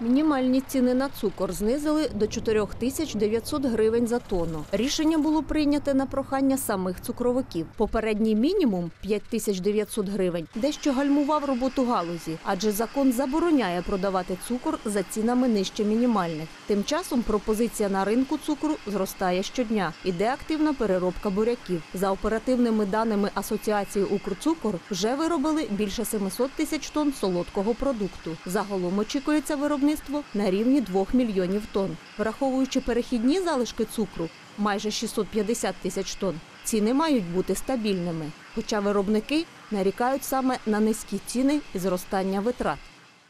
Мінімальні ціни на цукор знизили до 4900 гривень за тонну. Рішення було прийняте на прохання самих цукровиків. Попередній мінімум 5900 гривень дещо гальмував роботу галузі, адже закон забороняє продавати цукор за цінами нижче мінімальних. Тим часом пропозиція на ринку цукру зростає щодня. Іде активна переробка буряків. За оперативними даними Асоціації Укрцукор вже виробили більше 700 тисяч тонн солодкого продукту. Загалом очікується виробництво на рівні 2 мільйонів тонн. Враховуючи перехідні залишки цукру, майже 650 тисяч тонн, ціни мають бути стабільними. Хоча виробники нарікають саме на низькі ціни і зростання витрат.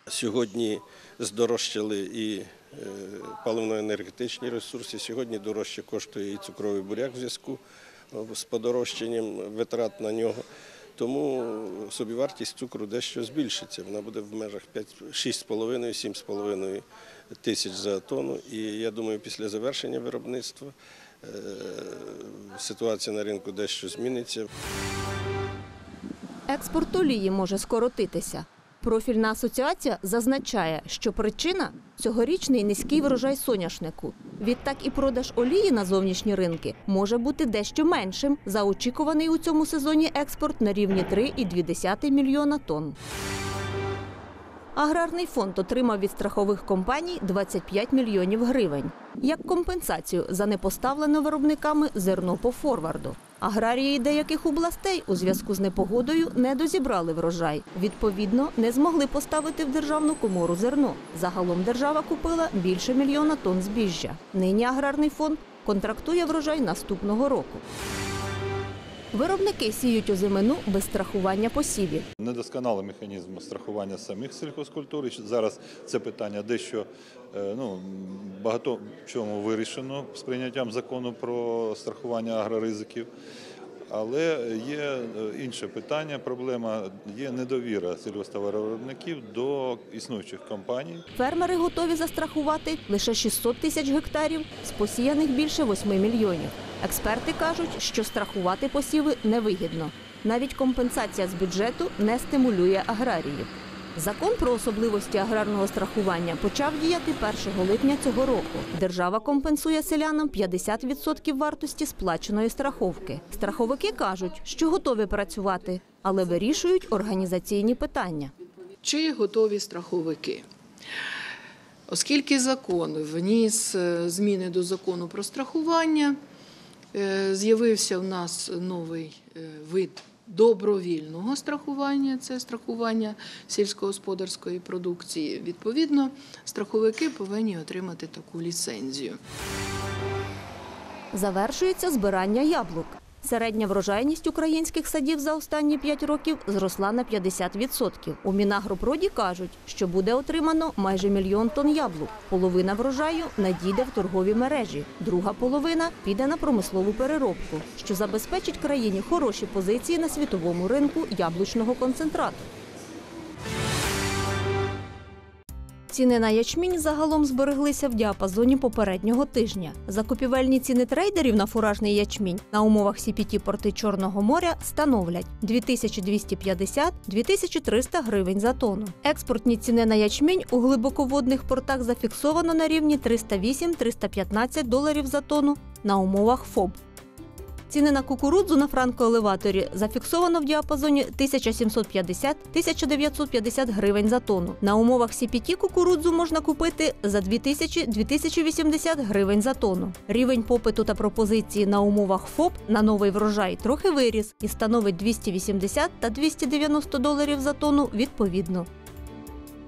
Сьогодні здорожчали і е, паливно-енергетичні ресурси. Сьогодні дорожче коштує і цукровий буряк в зв'язку з подорожчанням витрат на нього. Тому собівартість цукру дещо збільшиться. Вона буде в межах 6,5-7,5 тисяч за тонну. І я думаю, після завершення виробництва е, ситуація на ринку дещо зміниться. Експорт олії може скоротитися. Профільна асоціація зазначає, що причина цьогорічний низький врожай соняшнику. Відтак і продаж олії на зовнішні ринки може бути дещо меншим за очікуваний у цьому сезоні експорт на рівні 3,2 мільйона тонн. Аграрний фонд отримав від страхових компаній 25 мільйонів гривень як компенсацію за непоставлене виробниками зерно по форварду. Аграрії деяких областей у зв'язку з непогодою не дозібрали врожай. Відповідно, не змогли поставити в державну комору зерно. Загалом держава купила більше мільйона тонн збіжжя. Нині аграрний фонд контрактує врожай наступного року. Виробники сіють озимину без страхування посівів. Недосконалий механізм страхування самих сільхозкультур. Зараз це питання дещо е, ну, багато чому вирішено з прийняттям закону про страхування агроризиків. Але є е, інше питання, проблема є недовіра сільгосптоваровиробників до існуючих компаній. Фермери готові застрахувати лише 600 тисяч гектарів з посіяних більше 8 мільйонів. Експерти кажуть, що страхувати посіви невигідно. Навіть компенсація з бюджету не стимулює аграріїв. Закон про особливості аграрного страхування почав діяти 1 липня цього року. Держава компенсує селянам 50% вартості сплаченої страховки. Страховики кажуть, що готові працювати, але вирішують організаційні питання. Чи готові страховики? Оскільки закон вніс е, зміни до закону про страхування, з'явився в нас новий е, вид добровільного страхування це страхування сільськогосподарської продукції. Відповідно, страховики повинні отримати таку ліцензію. Завершується збирання яблук. Середня врожайність українських садів за останні 5 років зросла на 50%. У Мінагропроді кажуть, що буде отримано майже мільйон тонн яблук. Половина врожаю надійде в торгові мережі, друга половина піде на промислову переробку, що забезпечить країні хороші позиції на світовому ринку яблучного концентрату. Ціни на ячмінь загалом збереглися в діапазоні попереднього тижня. Закупівельні ціни трейдерів на фуражний ячмінь на умовах CPT порти Чорного моря становлять 2250-2300 гривень за тонну. Експортні ціни на ячмінь у глибоководних портах зафіксовано на рівні 308-315 доларів за тонну на умовах ФОБ. Ціни на кукурудзу на франкоелеваторі зафіксовано в діапазоні 1750-1950 гривень за тонну. На умовах CPT кукурудзу можна купити за 2000-2080 гривень за тонну. Рівень попиту та пропозиції на умовах ФОП на новий врожай трохи виріс і становить 280 та 290 доларів за тонну відповідно.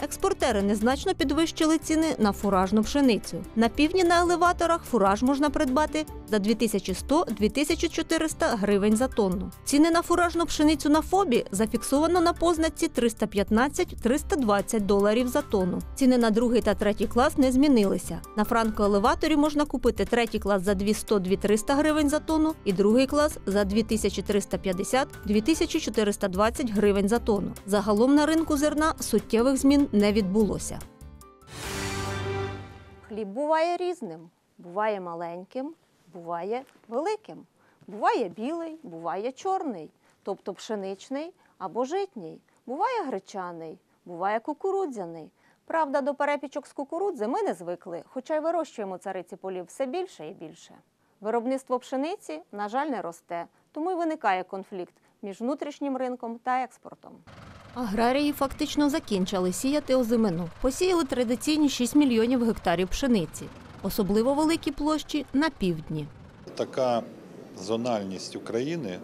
Експортери незначно підвищили ціни на фуражну пшеницю. На півдні на елеваторах фураж можна придбати за 2100-2400 гривень за тонну. Ціни на фуражну пшеницю на ФОБі зафіксовано на позначці 315-320 доларів за тонну. Ціни на другий та третій клас не змінилися. На франкоелеваторі можна купити третій клас за 200-2300 гривень за тонну і другий клас за 2350-2420 гривень за тонну. Загалом на ринку зерна суттєвих змін не відбулося. Хліб буває різним. Буває маленьким, буває великим. Буває білий, буває чорний, тобто пшеничний або житній. Буває гречаний, буває кукурудзяний. Правда, до перепічок з кукурудзи ми не звикли, хоча й вирощуємо цариці полів все більше і більше. Виробництво пшениці, на жаль, не росте, тому й виникає конфлікт між внутрішнім ринком та експортом. Аграрії фактично закінчили сіяти озимину. Посіяли традиційні 6 мільйонів гектарів пшениці, особливо великі площі на півдні. Така зональність України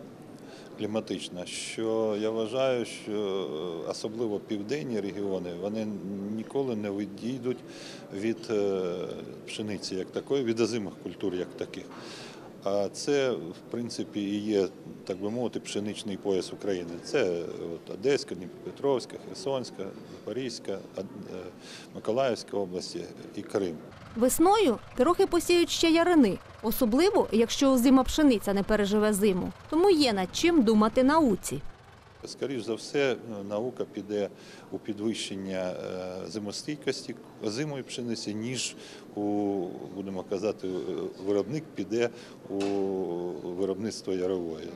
кліматична, що я вважаю, що особливо південні регіони вони ніколи не відійдуть від е, пшениці як такої, від озимих культур як таких. А це, в принципі, і є, так би мовити, пшеничний пояс України. Це от Одеська, Дніпропетровська, Херсонська, Запорізька, е, Миколаївська області і Крим. Весною трохи посіють ще ярини, особливо якщо озима пшениця не переживе зиму. Тому є над чим думати науці. Скоріш за все, наука піде у підвищення е, зимостійкості озимої пшениці, ніж у, будемо казати, е, виробник піде у виробництво ярової.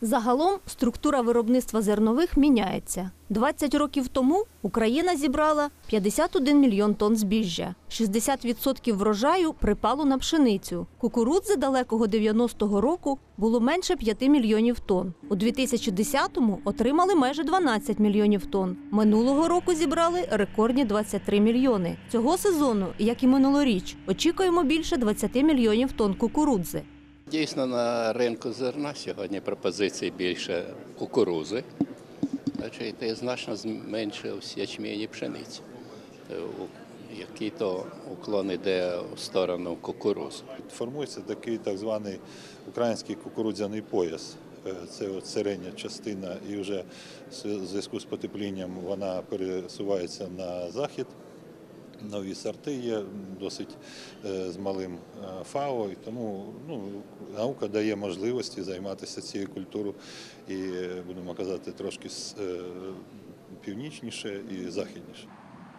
Загалом структура виробництва зернових міняється. 20 років тому Україна зібрала 51 мільйон тонн збіжжя. 60% врожаю припало на пшеницю. Кукурудзи далекого 90-го року було менше 5 мільйонів тонн. У 2010-му отримали майже 12 мільйонів тонн. Минулого року зібрали рекордні 23 мільйони. Цього сезону, як і минулоріч, очікуємо більше 20 мільйонів тонн кукурудзи. Дійсно, на ринку зерна сьогодні пропозицій більше кукурузи, значить, і значно зменшився ячмінь і пшениці. Е, Який то уклон іде у сторону кукурузи. Формується такий так званий український кукурудзяний пояс. Е, Це от середня частина, і вже в зв'язку з потеплінням вона пересувається на захід. Нові сорти є досить е, з малим е, ФАО, і тому ну, наука дає можливості займатися цією культурою і, е, будемо казати, трошки північніше і західніше.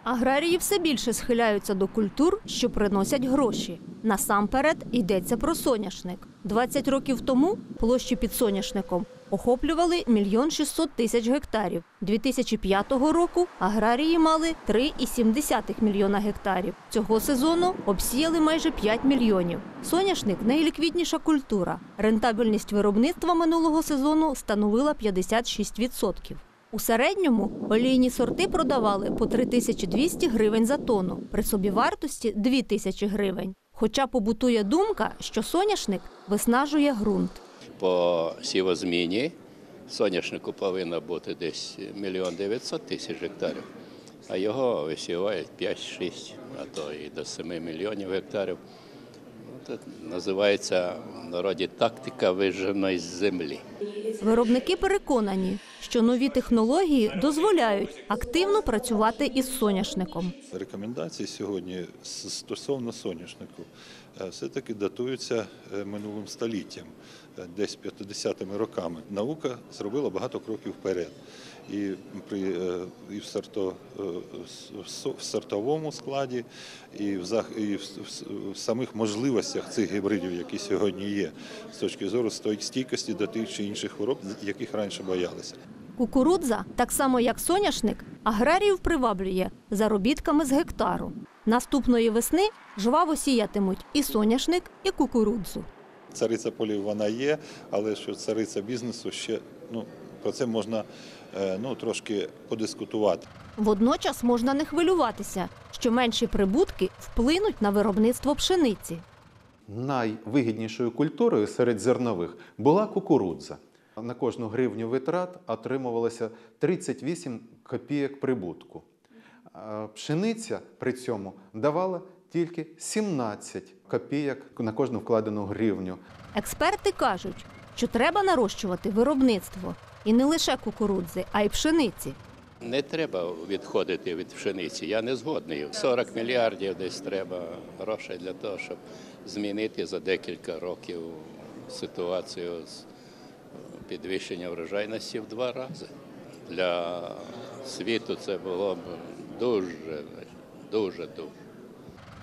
Аграрії все більше схиляються до культур, що приносять гроші. Насамперед йдеться про соняшник. 20 років тому площі під соняшником охоплювали мільйон 600 тисяч гектарів. 2005 року аграрії мали 3,7 мільйона гектарів. Цього сезону обсіяли майже 5 мільйонів. Соняшник найліквідніша культура. Рентабельність виробництва минулого сезону становила 56%. У середньому олійні сорти продавали по 3200 гривень за тонну, при собівартості 2000 гривень. Хоча побутує думка, що соняшник виснажує ґрунт. По сівозміні соняшнику повинно бути десь мільйон 900 тисяч гектарів, а його висівають 5-6, а то і до 7 мільйонів гектарів. Ну, Це називається в народі тактика виженої землі. Виробники переконані, що нові технології дозволяють активно працювати із соняшником. Рекомендації сьогодні стосовно соняшнику е, все-таки датуються е, минулим століттям, е, десь 50-ми роками. Наука зробила багато кроків вперед. І при і в, сорто, в со- сортовому складі, і в і в, в самих можливостях цих гібридів, які сьогодні є, з точки зору стійкості до тих чи інших хвороб, яких раніше боялися. Кукурудза, так само як соняшник, аграріїв приваблює заробітками з гектару. Наступної весни жваво сіятимуть і соняшник, і кукурудзу. Цариця полів вона є, але що цариця бізнесу ще ну про це можна е, ну трошки подискутувати. Водночас можна не хвилюватися, що менші прибутки вплинуть на виробництво пшениці. Найвигіднішою культурою серед зернових була кукурудза. На кожну гривню витрат отримувалося 38 копійок прибутку. Пшениця при цьому давала тільки 17 копійок на кожну вкладену гривню. Експерти кажуть, що треба нарощувати виробництво і не лише кукурудзи, а й пшениці. Не треба відходити від пшениці. Я не згодний. 40 мільярдів десь треба грошей для того, щоб змінити за декілька років ситуацію з підвищення врожайності в два рази. Для світу це було б дуже, дуже дуже.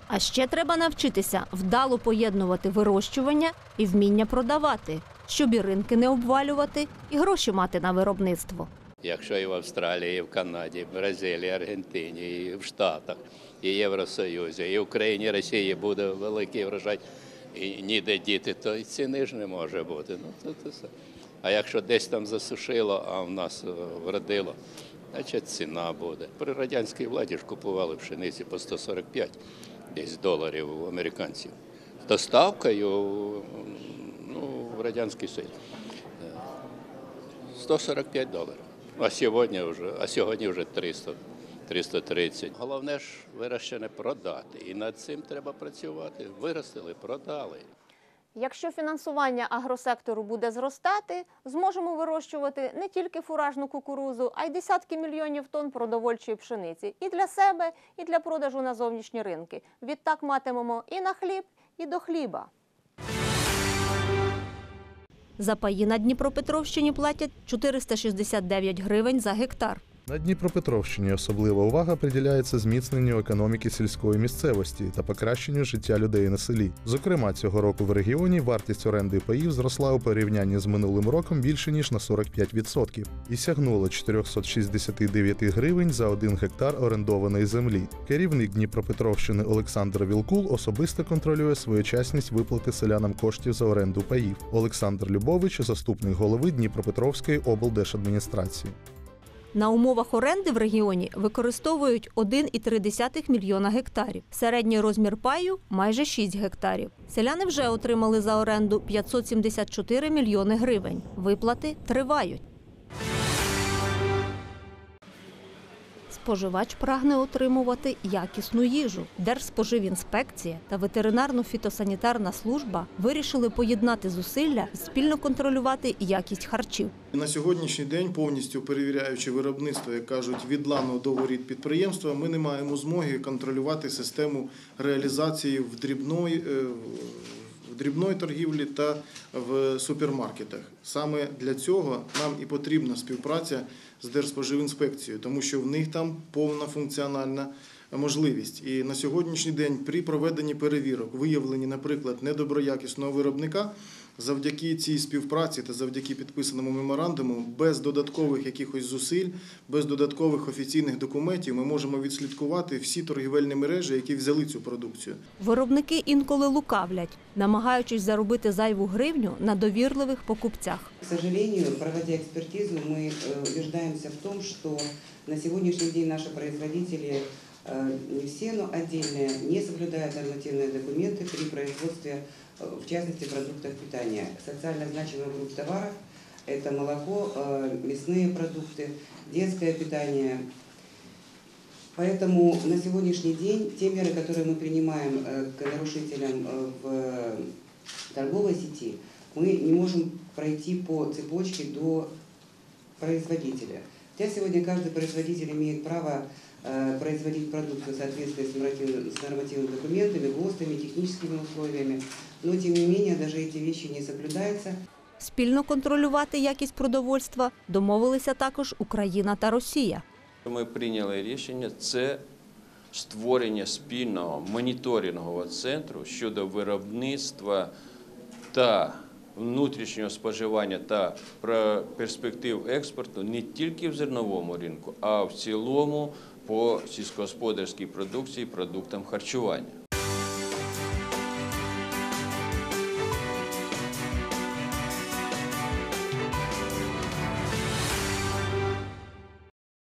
А ще треба навчитися вдало поєднувати вирощування і вміння продавати, щоб і ринки не обвалювати, і гроші мати на виробництво. Якщо і в Австралії, і в Канаді, і в Бразилії, Аргентині, і в Штатах, і Євросоюзі, і в Україні, і Росії буде великий врожай, і ніде діти, то і ціни ж не може бути. Ну, то, то все. А якщо десь там засушило, а в нас е, вродило, значить ціна буде. При радянській владі ж купували пшениці по 145 десь доларів у американців. Доставкою ну, в Радянський Союз. 145 доларів. А сьогодні вже, а сьогодні вже 300, 330. Головне ж вирощене продати. І над цим треба працювати. Виростили, продали. Якщо фінансування агросектору буде зростати, зможемо вирощувати не тільки фуражну кукурузу, а й десятки мільйонів тонн продовольчої пшениці і для себе, і для продажу на зовнішні ринки. Відтак матимемо і на хліб, і до хліба. За паї на Дніпропетровщині платять 469 гривень за гектар. На Дніпропетровщині особлива увага приділяється зміцненню економіки сільської місцевості та покращенню життя людей на селі. Зокрема, цього року в регіоні вартість оренди паїв зросла у порівнянні з минулим роком більше ніж на 45% і сягнула 469 гривень за один гектар орендованої землі. Керівник Дніпропетровщини Олександр Вілкул особисто контролює своєчасність виплати селянам коштів за оренду паїв. Олександр Любович, заступник голови Дніпропетровської облдержадміністрації. На умовах оренди в регіоні використовують 1,3 мільйона гектарів. Середній розмір паю майже 6 гектарів. Селяни вже отримали за оренду 574 мільйони гривень. Виплати тривають. Споживач прагне отримувати якісну їжу. Держспоживінспекція та ветеринарно-фітосанітарна служба вирішили поєднати зусилля спільно контролювати якість харчів. На сьогоднішній день, повністю перевіряючи виробництво, як кажуть, від лану до воріт підприємства, ми не маємо змоги контролювати систему реалізації в дрібної, е, дрібної торгівлі та в супермаркетах. Саме для цього нам і потрібна співпраця з Держспоживінспекцією, тому що в них там повна функціональна можливість. І на сьогоднішній день при проведенні перевірок, виявлені, наприклад, недоброякісного виробника, завдяки цій співпраці та завдяки підписаному меморандуму, без додаткових якихось зусиль, без додаткових офіційних документів, ми можемо відслідкувати всі торгівельні мережі, які взяли цю продукцію. Виробники інколи лукавлять, намагаючись заробити зайву гривню на довірливих покупцях. К сожалению, проводя экспертизу, мы э, убеждаемся в том, что на сегодняшний день наши производители, э, не все, но отдельные, не соблюдают нормативные документы при производстве, э, в частности, продуктов питания. Социально значимых групп товаров – это молоко, э, мясные продукты, детское питание. Поэтому на сегодняшний день те меры, которые мы принимаем э, к нарушителям э, в торговой сети, мы не можем пройти по цепочке до производителя. Хотя сегодня каждый производитель имеет право э, производить продукцию в соответствии с нормативными, с нормативными документами, ГОСТами, техническими условиями, но тем не менее даже эти вещи не соблюдаются. Спільно контролювати якість продовольства домовилися також Україна та Росія. Ми прийняли рішення це створення спільного моніторингового центру щодо виробництва та внутрішнього споживання та про перспектив експорту не тільки в зерновому ринку, а в цілому по сільськогосподарській продукції, продуктам харчування.